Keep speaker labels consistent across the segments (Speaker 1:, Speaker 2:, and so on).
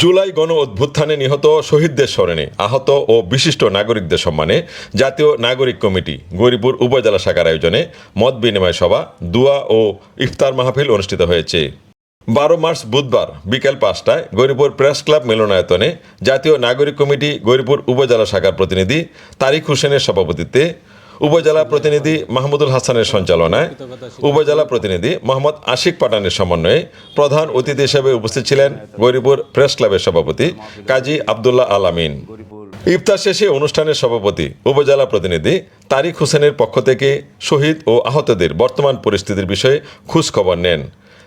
Speaker 1: জুলাই গণ অভ্যুত্থানে নিহত শহীদদের স্মরণে আহত ও বিশিষ্ট নাগরিকদের সম্মানে জাতীয় নাগরিক কমিটি গরিপুর উপজেলা শাখার আয়োজনে মত বিনিময় সভা, দুয়া ও ইফতার মাহফিল অনুষ্ঠিত হয়েছে। বারো মার্চ বুধবার বিকেল পাঁচটায় গরিপুর প্রেস ক্লাব মিলনায়তনে জাতীয় নাগরিক কমিটি গরিপুর উপজেলা শাখার প্রতিনিধি তারিক হোসেনের সভাপতিত্বে উপজেলা প্রতিনিধি মাহমুদুল হাসানের সঞ্চালনায় উপজেলা প্রতিনিধি মোহাম্মদ আশিক পাঠানের সমন্বয়ে প্রধান অতিথি হিসেবে উপস্থিত ছিলেন গৌরীপুর প্রেস ক্লাবের সভাপতি কাজী আবদুল্লাহ আলামিন ইফতার শেষে অনুষ্ঠানের সভাপতি উপজেলা প্রতিনিধি তারিক হোসেনের পক্ষ থেকে শহীদ ও আহতদের বর্তমান পরিস্থিতির বিষয়ে খোঁজ খবর নেন।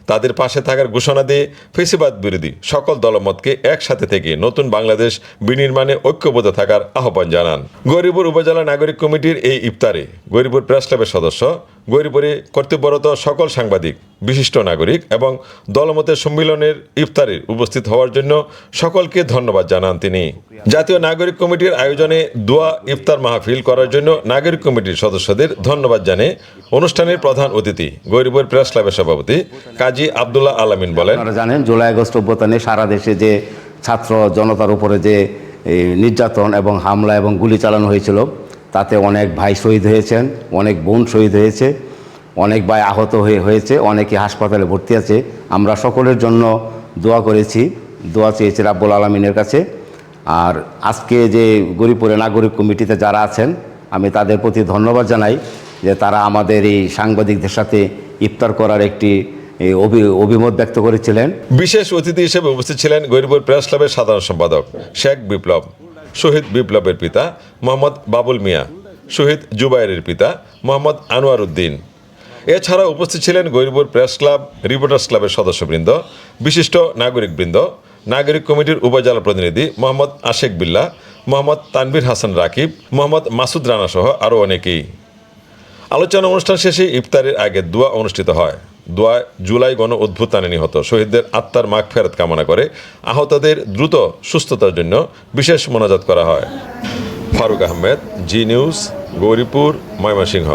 Speaker 1: তাদের পাশে থাকার ঘোষণা দিয়ে ফেসিবাদ বিরোধী সকল দলমতকে একসাথে থেকে নতুন বাংলাদেশ বিনির্মাণে ঐক্যবদ্ধ থাকার আহ্বান জানান। গরিবুর উপজেলা নাগরিক কমিটির এই ইফতারে গরিবুর প্রেস ক্লাবের সদস্য গরিপুরে কর্তব্যরত সকল সাংবাদিক, বিশিষ্ট নাগরিক এবং দলমতের সম্মিলনের ইফতারে উপস্থিত হওয়ার জন্য সকলকে ধন্যবাদ জানান তিনি। জাতীয় নাগরিক কমিটির আয়োজনে দোয়া ইফতার মাহফিল করার জন্য নাগরিক কমিটির সদস্যদের ধন্যবাদ জানিয়ে অনুষ্ঠানের প্রধান অতিথি, গরিপুর প্রেস ক্লাবের সভাপতি কাজী আবদুল্লাহ আলামিন বলেন
Speaker 2: জানেন, জুলাই আগস্ট অভ্যুত্থানে সারা দেশে যে ছাত্র জনতার উপরে যে নির্যাতন এবং হামলা এবং গুলি চালানো হয়েছিল তাতে অনেক ভাই শহীদ হয়েছেন, অনেক বোন শহীদ হয়েছে, অনেক ভাই আহত হয়ে হয়েছে, অনেকে হাসপাতালে ভর্তি আছে। আমরা সকলের জন্য দোয়া করেছি, দোয়া চেয়েছি রাব্বুল আলমিনের কাছে। আর আজকে যে গরিপুরে নাগরিক কমিটিতে যারা আছেন, আমি তাদের প্রতি ধন্যবাদ জানাই যে তারা আমাদের এই সাংবাদিকদের সাথে ইফতার করার একটি অভি- অভিমত ব্যক্ত করেছিলেন।
Speaker 1: বিশেষ অতিথি হিসেবে উপস্থিত ছিলেন গরিপুর প্রেস ক্লাবের সাধারণ সম্পাদক শেখ বিপ্লব। শহীদ বিপ্লবের পিতা মোহাম্মদ বাবুল মিয়া, শহীদ জুবাইরের পিতা মোহাম্মদ আনোয়ার উদ্দিন এছাড়া উপস্থিত ছিলেন গরিপুর প্রেস ক্লাব, রিপোর্টার্স ক্লাবের সদস্যবৃন্দ, বিশিষ্ট নাগরিকবৃন্দ, নাগরিক কমিটির উপজেলা প্রতিনিধি মোহাম্মদ আশেক বিল্লা, মোহাম্মদ তানভীর হাসান রাকিব, মোহাম্মদ মাসুদ রানা সহ আরও অনেকেই। আলোচনা অনুষ্ঠান শেষে ইফতারের আগে দোয়া অনুষ্ঠিত হয়। দোয়া জুলাই গণ অভ্যুত্থানে নিহত শহীদদের আত্মার মাগ ফেরত কামনা করে আহতদের দ্রুত সুস্থতার জন্য বিশেষ মোনাজাত করা হয়। Faruk Ahmed, G news, Gauripur, Mymensingh.